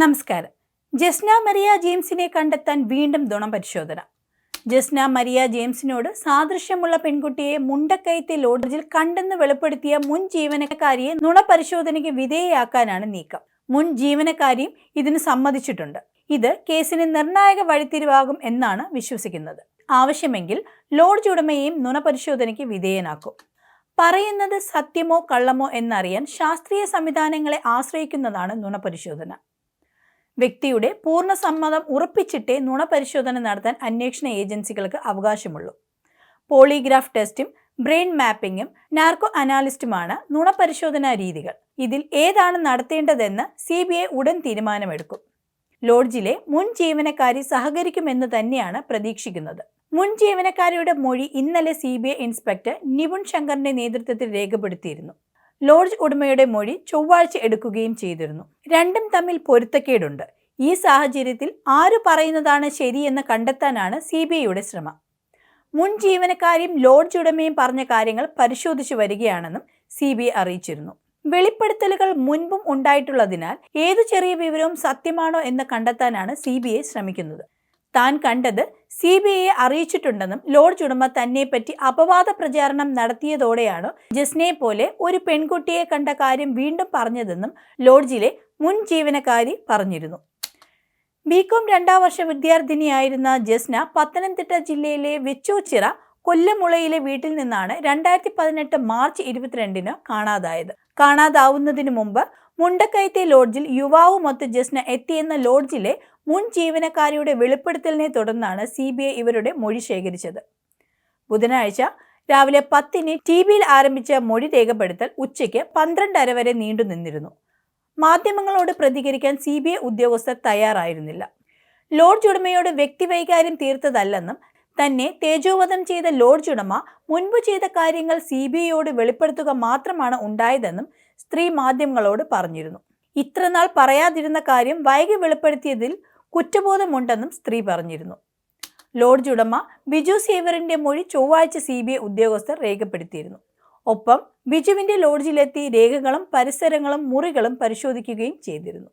നമസ്കാരം. ജസ്ന മരിയ ജെയിംസിനെ കണ്ടെത്താൻ വീണ്ടും ദുണം പരിശോധന. ജസ്ന മരിയ ജെയിംസിനോട് സാദൃശ്യമുള്ള പെൺകുട്ടിയെ മുണ്ടക്കയത്തെ ലോഡ്ജിൽ കണ്ടെന്ന് വെളിപ്പെടുത്തിയ മുൻ ജീവനക്കാരിയെ നുണ പരിശോധനയ്ക്ക് വിധേയയാക്കാനാണ് നീക്കം. മുൻ ജീവനക്കാരിയും ഇതിന് സമ്മതിച്ചിട്ടുണ്ട്. ഇത് കേസിന് നിർണായക വഴിത്തിരിവാകും എന്നാണ് വിശ്വസിക്കുന്നത്. ആവശ്യമെങ്കിൽ ലോഡ്ജ് ഉടമയെയും നുണ പരിശോധനയ്ക്ക് വിധേയനാക്കും. പറയുന്നത് സത്യമോ കള്ളമോ എന്നറിയാൻ ശാസ്ത്രീയ സംവിധാനങ്ങളെ ആശ്രയിക്കുന്നതാണ് നുണപരിശോധന വ്യക്തിയുടെ പൂർണ സമ്മതം ഉറപ്പിച്ചിട്ടേ നുണ പരിശോധന നടത്താൻ അന്വേഷണ ഏജൻസികൾക്ക് അവകാശമുള്ളൂ. പോളിഗ്രാഫ് ടെസ്റ്റും ബ്രെയിൻ മാപ്പിംഗും നാർക്കോ അനാലിസ്റ്റുമാണ് നുണ പരിശോധനാ രീതികൾ. ഇതിൽ ഏതാണ് നടത്തേണ്ടതെന്ന് സി ബി ഐ ഉടൻ തീരുമാനമെടുക്കും. ലോഡ്ജിലെ മുൻ ജീവനക്കാരി സഹകരിക്കുമെന്ന് തന്നെയാണ് പ്രതീക്ഷിക്കുന്നത്. മുൻ ജീവനക്കാരിയുടെ മൊഴി ഇന്നലെ C B I inspector Nipun ശങ്കറിന്റെ നേതൃത്വത്തിൽ രേഖപ്പെടുത്തിയിരുന്നു. ലോഡ്ജ് ഉടമയുടെ മൊഴി ചൊവ്വാഴ്ച എടുക്കുകയും ചെയ്തിരുന്നു. രണ്ടും തമ്മിൽ പൊരുത്തക്കേടുണ്ട്. ഈ സാഹചര്യത്തിൽ ആര് പറയുന്നതാണ് ശരിയെന്ന് കണ്ടെത്താനാണ് സി ബി ഐയുടെ ശ്രമം. മുൻ ജീവനക്കാരിയും ലോഡ്ജ് ഉടമയും പറഞ്ഞ കാര്യങ്ങൾ പരിശോധിച്ചു വരികയാണെന്നും സി ബി ഐ അറിയിച്ചിരുന്നു. വെളിപ്പെടുത്തലുകൾ മുൻപും ഉണ്ടായിട്ടുള്ളതിനാൽ ഏതു ചെറിയ വിവരവും സത്യമാണോ എന്ന് കണ്ടെത്താനാണ് സി ബി ഐ ശ്രമിക്കുന്നത്. താൻ കണ്ടത് സി ബി ഐയെ അറിയിച്ചിട്ടുണ്ടെന്നും ലോഡ്ജ് ഉടമ തന്നെപ്പറ്റി അപവാദ പ്രചാരണം നടത്തിയതോടെയാണ് ജസ്നയെ പോലെ ഒരു പെൺകുട്ടിയെ കണ്ട കാര്യം വീണ്ടും പറഞ്ഞതെന്നും ലോഡ്ജിലെ മുൻ ജീവനക്കാരി പറഞ്ഞിരുന്നു. ബികോം രണ്ടാം വർഷ വിദ്യാർത്ഥിനിയായിരുന്ന ജസ്ന പത്തനംതിട്ട ജില്ലയിലെ വെച്ചൂച്ചിറ കൊല്ലമുളയിലെ വീട്ടിൽ നിന്നാണ് രണ്ടായിരത്തി പതിനെട്ട് മാർച്ച് ഇരുപത്തിരണ്ടിന് കാണാതായത്. കാണാതാവുന്നതിന് മുമ്പ് മുണ്ടക്കയത്തെ ലോഡ്ജിൽ യുവാവുമൊത്ത് ജസ്ന എത്തിയെന്ന ലോഡ്ജിലെ മുൻ ജീവനക്കാരിയുടെ വെളിപ്പെടുത്തലിനെ തുടർന്നാണ് സി ബി ഐ ഇവരുടെ മൊഴി ശേഖരിച്ചത്. ബുധനാഴ്ച രാവിലെ പത്തിന് ടി വിയിൽ ആരംഭിച്ച മൊഴി രേഖപ്പെടുത്തൽ ഉച്ചയ്ക്ക് പന്ത്രണ്ടര വരെ നീണ്ടു നിന്നിരുന്നു. മാധ്യമങ്ങളോട് പ്രതികരിക്കാൻ സി ബി ഐ ഉദ്യോഗസ്ഥർ തയ്യാറായിരുന്നില്ല. ലോഡ്ജ് ഉടമയോട് വ്യക്തിവൈകാര്യം തീർത്തതല്ലെന്നും തന്നെ തേജോവധം ചെയ്ത ലോഡ്ജ് ഉടമ മുൻപ് ചെയ്ത കാര്യങ്ങൾ സി ബി ഐയോട് വെളിപ്പെടുത്തുക മാത്രമാണ് ഉണ്ടായതെന്നും സ്ത്രീ മാധ്യമങ്ങളോട് പറഞ്ഞിരുന്നു. ഇത്രനാൾ പറയാതിരുന്ന കാര്യം വൈകി വെളിപ്പെടുത്തിയതിൽ കുറ്റബോധമുണ്ടെന്നും സ്ത്രീ പറഞ്ഞിരുന്നു. ലോഡ്ജ് ഉടമ ബിജു സേവറിന്റെ മൊഴി ചൊവ്വാഴ്ച സി ബി ഐ ഉദ്യോഗസ്ഥർ രേഖപ്പെടുത്തിയിരുന്നു. ഒപ്പം ബിജുവിന്റെ ലോഡ്ജിലെത്തി രേഖകളും പരിസരങ്ങളും മുറികളും പരിശോധിക്കുകയും ചെയ്തിരുന്നു.